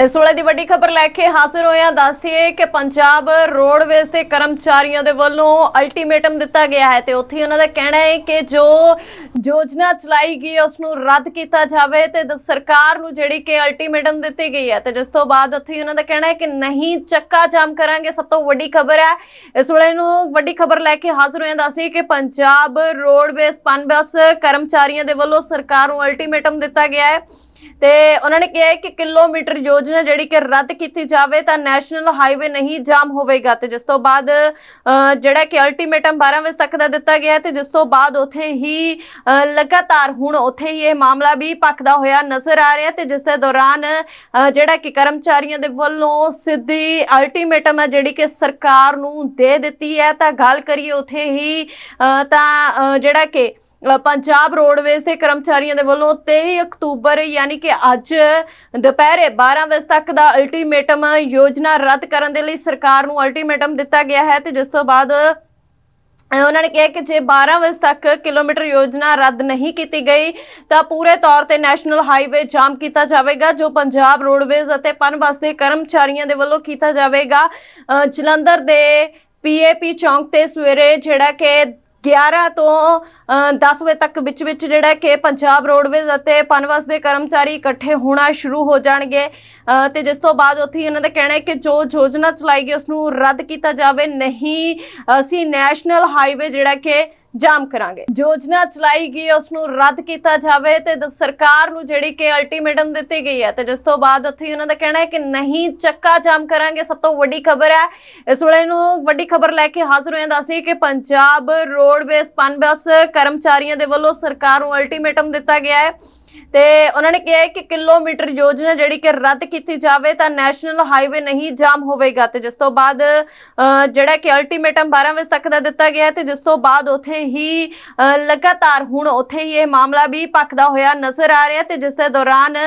ਇਸ ਵੇਲੇ ਦੀ ਵੱਡੀ ਖਬਰ ਲੈ ਕੇ ਹਾਜ਼ਰ ਹੋਇਆ ਹਾਂ ਦੱਸਦੀਏ ਕਿ ਪੰਜਾਬ ਰੋਡਵੇਜ਼ ਦੇ ਕਰਮਚਾਰੀਆਂ ਦੇ ਵੱਲੋਂ ਅਲਟੀਮੇਟਮ ਦਿੱਤਾ ਗਿਆ ਹੈ ਤੇ ਉੱਥੇ ਹੀ ਉਹਨਾਂ ਦਾ ਕਹਿਣਾ ਹੈ ਕਿ ਜੋ ਯੋਜਨਾ ਚਲਾਈ ਗਈ ਹੈ ਉਸ ਨੂੰ ਰੱਦ ਕੀਤਾ ਜਾਵੇ ਤੇ ਦ- ਸਰਕਾਰ ਨੂੰ ਜਿਹੜੀ ਕਿ ਅਲਟੀਮੇਟਮ ਦਿੱਤੀ ਗਈ ਹੈ ਤੇ ਜਿਸ ਤੋਂ ਬਾਅਦ ਉੱਥੇ ਹੀ ਉਹਨਾਂ ਦਾ ਕਹਿਣਾ ਹੈ ਕਿ ਨਹੀਂ ਚੱਕਾ ਜਾਮ ਕਰਾਂਗੇ, ਸਭ ਤੋਂ ਵੱਡੀ ਖਬਰ ਹੈ। ਇਸ ਵੇਲੇ ਨੂੰ ਵੱਡੀ ਖਬਰ ਲੈ ਕੇ ਹਾਜ਼ਰ ਹੋਏ ਹਾਂ ਦੱਸਦੀਏ ਕਿ ਪੰਜਾਬ ਰੋਡਵੇਜ਼ ਪਨਬਸ ਕਰਮਚਾਰੀਆਂ ਦੇ ਵੱਲੋਂ ਸਰਕਾਰ ਨੂੰ ਅਲਟੀਮੇਟਮ ਦਿੱਤਾ ਗਿਆ ਹੈ। ਤੇ ਉਹਨਾਂ ਨੇ ਕਿਹਾ ਕਿ ਕਿਲੋਮੀਟਰ ਯੋਜਨਾ ਜਿਹੜੀ ਕਿ ਰੱਦ ਕੀਤੀ ਜਾਵੇ ਤਾਂ ਨੈਸ਼ਨਲ ਹਾਈਵੇ ਨਹੀਂ ਜਾਮ ਹੋਵੇਗਾ ਤੇ ਜਿਸ ਤੋਂ ਬਾਅਦ ਜਿਹੜਾ ਕਿ ਅਲਟੀਮੇਟਮ 12 ਵਜੇ ਤੱਕ ਦਾ ਦਿੱਤਾ ਗਿਆ ਤੇ ਜਿਸ ਤੋਂ ਬਾਅਦ ਉਥੇ ਹੀ ਲਗਾਤਾਰ ਹੁਣ ਉਥੇ ਹੀ ਇਹ ਮਾਮਲਾ ਵੀ ਭਖਦਾ ਹੋਇਆ ਨਜ਼ਰ ਆ ਰਿਹਾ ਤੇ ਜਿਸ ਦੇ ਦੌਰਾਨ ਜਿਹੜਾ ਕਿ ਕਰਮਚਾਰੀਆਂ ਦੇ ਵੱਲੋਂ ਸਿੱਧੀ ਅਲਟੀਮੇਟਮ ਹੈ ਜਿਹੜੀ ਕਿ ਸਰਕਾਰ ਨੂੰ ਦੇ ਦਿੱਤੀ ਹੈ ਤਾਂ ਗੱਲ ਕਰੀਏ ਉੱਥੇ ਹੀ ਤਾਂ ਜਿਹੜਾ ਕਿ ਪੰਜਾਬ ਰੋਡਵੇਜ਼ ਦੇ ਕਰਮਚਾਰੀਆਂ ਦੇ ਵੱਲੋਂ 23 ਅਕਤੂਬਰ ਯਾਨੀ ਕਿ ਅੱਜ ਦੁਪਹਿਰੇ 12 ਵਜੇ ਤੱਕ ਦਾ ਅਲਟੀਮੇਟਮ ਯੋਜਨਾ ਰੱਦ ਕਰਨ ਦੇ ਲਈ ਸਰਕਾਰ ਨੂੰ ਅਲਟੀਮੇਟਮ ਦਿੱਤਾ ਗਿਆ ਹੈ ਤੇ ਜਿਸ ਤੋਂ ਬਾਅਦ ਉਹਨਾਂ ਨੇ ਕਿਹਾ ਕਿ ਜੇ 12 ਵਜੇ ਤੱਕ ਕਿਲੋਮੀਟਰ ਯੋਜਨਾ ਰੱਦ ਨਹੀਂ ਕੀਤੀ ਗਈ ਤਾਂ ਪੂਰੇ ਤੌਰ ਤੇ ਨੈਸ਼ਨਲ ਹਾਈਵੇ ਜਾਮ ਕੀਤਾ ਜਾਵੇਗਾ ਜੋ ਪੰਜਾਬ ਰੋਡਵੇਜ਼ ਅਤੇ ਪਨਬਸ ਦੇ ਕਰਮਚਾਰੀਆਂ ਦੇ ਵੱਲੋਂ ਕੀਤਾ ਜਾਵੇਗਾ। ਅ, ਜਲੰਧਰ ਦੇ ਪੀਏਪੀ ਚੌਂਕ ਤੇ ਸਵੇਰੇ ਜਿਹੜਾ ਕਿ 11 ਤੋਂ ਅ, 10 ਵਜੇ ਤੱਕ ਵਿੱਚ ਵਿੱਚ ਜਿਹੜਾ ਕਿ ਪੰਜਾਬ ਰੋਡਵੇਜ਼ ਅਤੇ ਪਨਬਸ ਦੇ ਕਰਮਚਾਰੀ ਇਕੱਠੇ ਹੋਣਾ ਸ਼ੁਰੂ ਹੋ ਜਾਣਗੇ। ਅ, ਤੇ ਜਿਸ ਤੋਂ ਬਾਅਦ ਉੱਥੇ ਹੀ ਉਹਨਾਂ ਦਾ ਕਹਿਣਾ ਹੈ ਕਿ ਜੋ ਯੋਜਨਾ ਚਲਾਈ ਗਈ ਉਸ ਨੂੰ ਰੱਦ ਕੀਤਾ ਜਾਵੇ। ਨਹੀਂ ਅਸੀਂ ਨੈਸ਼ਨਲ ਹਾਈਵੇ ਜਿਹੜਾ ਕਿ ਜਾਮ ਕਰਾਂਗੇ। ਯੋਜਨਾ ਚਲਾਈ ਗਈ ਹੈ, ਉਸ ਨੂੰ ਰੱਦ ਕੀਤਾ ਜਾਵੇ ਤੇ ਸਰਕਾਰ ਨੂੰ ਜਿਹੜੀ ਕਿ ਅਲਟੀਮੇਟਮ ਦਿੱਤੀ ਗਈ ਹੈ ਤੇ ਜਿਸ ਤੋਂ ਬਾਅਦ ਉੱਥੇ ਹੀ ਉਹਨਾਂ ਦਾ ਕਹਿਣਾ ਹੈ ਕਿ ਨਹੀਂ ਚੱਕਾ ਜਾਮ ਕਰਾਂਗੇ। ਸਭ ਤੋਂ ਵੱਡੀ ਖਬਰ ਹੈ। ਇਸ ਵੇਲੇ ਨੂੰ ਵੱਡੀ ਖਬਰ ਲੈ ਕੇ ਹਾਜ਼ਰ ਹੋਏ ਹਾਂ ਦੱਸਦੀ ਕਿ ਪੰਜਾਬ ਰੋਡਵੇਜ਼ ਪਨਬਸ ਕਰਮਚਾਰੀਆਂ ਦੇ ਵੱਲੋਂ ਸਰਕਾਰ ਨੂੰ ਅਲਟੀਮੇਟਮ ਦਿੱਤਾ ਗਿਆ ਹੈ। ਤੇ ਉਹਨਾਂ ਨੇ ਕਿਹਾ ਹੈ ਕਿ ਕਿਲੋਮੀਟਰ ਯੋਜਨਾ ਜਿਹੜੀ ਕਿ ਰੱਦ ਕੀਤੀ ਜਾਵੇ ਤਾਂ ਨੈਸ਼ਨਲ ਹਾਈਵੇ ਨਹੀਂ ਜਾਮ ਹੋਵੇਗਾ ਤੇ ਜਿਸ ਤੋਂ ਬਾਅਦ ਜਿਹੜਾ ਕਿ ਅਲਟੀਮੇਟਮ 12 ਵਜੇ ਤੱਕ ਦਾ ਦਿੱਤਾ ਗਿਆ ਹੈ ਤੇ ਜਿਸ ਤੋਂ ਬਾਅਦ ਉੱਥੇ ਹੀ ਲਗਾਤਾਰ ਹੁਣ ਉੱਥੇ ਹੀ ਇਹ ਮਾਮਲਾ ਵੀ ਭਖਦਾ ਹੋਇਆ ਨਜ਼ਰ ਆ ਰਿਹਾ ਤੇ ਜਿਸ ਦੇ ਦੌਰਾਨ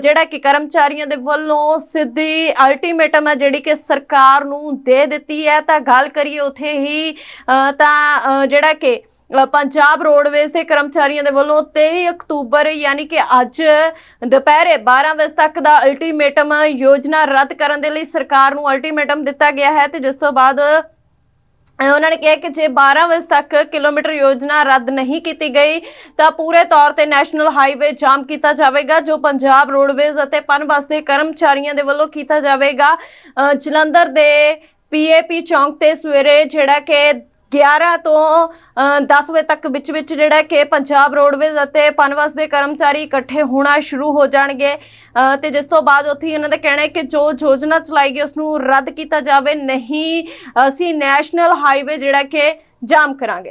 ਜਿਹੜਾ ਕਿ ਕਰਮਚਾਰੀਆਂ ਦੇ ਵੱਲੋਂ ਸਿੱਧੀ ਅਲਟੀਮੇਟਮ ਹੈ ਜਿਹੜੀ ਕਿ ਸਰਕਾਰ ਨੂੰ ਦੇ ਦਿੱਤੀ ਹੈ ਤਾਂ ਗੱਲ ਕਰੀਏ ਉੱਥੇ ਹੀ ਤਾਂ ਜਿਹੜਾ ਕਿ ਪੰਜਾਬ ਰੋਡਵੇਜ਼ ਦੇ ਕਰਮਚਾਰੀਆਂ ਦੇ ਵੱਲੋਂ 23 ਅਕਤੂਬਰ ਯਾਨੀ ਕਿ ਅੱਜ ਦੁਪਹਿਰੇ 12 ਵਜੇ ਤੱਕ ਦਾ ਅਲਟੀਮੇਟਮ ਯੋਜਨਾ ਰੱਦ ਕਰਨ ਦੇ ਲਈ ਸਰਕਾਰ ਨੂੰ ਅਲਟੀਮੇਟਮ ਦਿੱਤਾ ਗਿਆ ਹੈ ਤੇ ਜਿਸ ਤੋਂ ਬਾਅਦ ਉਹਨਾਂ ਨੇ ਕਿਹਾ ਕਿ ਜੇ 12 ਵਜੇ ਤੱਕ ਕਿਲੋਮੀਟਰ ਯੋਜਨਾ ਰੱਦ ਨਹੀਂ ਕੀਤੀ ਗਈ, ਤਾਂ ਪੂਰੇ ਤੌਰ ਤੇ ਨੈਸ਼ਨਲ ਹਾਈਵੇ ਜਾਮ ਕੀਤਾ ਜਾਵੇਗਾ, ਜੋ ਪੰਜਾਬ ਰੋਡਵੇਜ਼ ਅਤੇ ਪਨਬਸ ਦੇ ਕਰਮਚਾਰੀਆਂ ਦੇ ਵੱਲੋਂ ਕੀਤਾ ਜਾਵੇਗਾ। ਜਲੰਧਰ ਦੇ ਪੀਏਪੀ ਚੌਂਕ ਤੇ ਸਵੇਰੇ ਜਿਹੜਾ ਕਿ 11 ਤੋਂ ਅ, 10 ਵਜੇ ਤੱਕ ਵਿੱਚ ਵਿੱਚ ਜਿਹੜਾ ਕਿ ਪੰਜਾਬ ਰੋਡਵੇਜ਼ ਅਤੇ ਪਨਬਸ ਦੇ ਕਰਮਚਾਰੀ ਇਕੱਠੇ ਹੋਣਾ ਸ਼ੁਰੂ ਹੋ ਜਾਣਗੇ। ਅ, ਤੇ ਜਿਸ ਤੋਂ ਬਾਅਦ ਉੱਥੇ ਹੀ ਉਹਨਾਂ ਦਾ ਕਹਿਣਾ ਹੈ ਕਿ ਜੋ ਯੋਜਨਾ ਚਲਾਈ ਗਈ ਉਸ ਨੂੰ ਰੱਦ ਕੀਤਾ ਜਾਵੇ ਨਹੀਂ ਅਸੀਂ ਨੈਸ਼ਨਲ ਹਾਈਵੇ ਜਿਹੜਾ ਕਿ ਜਾਮ ਕਰਾਂਗੇ।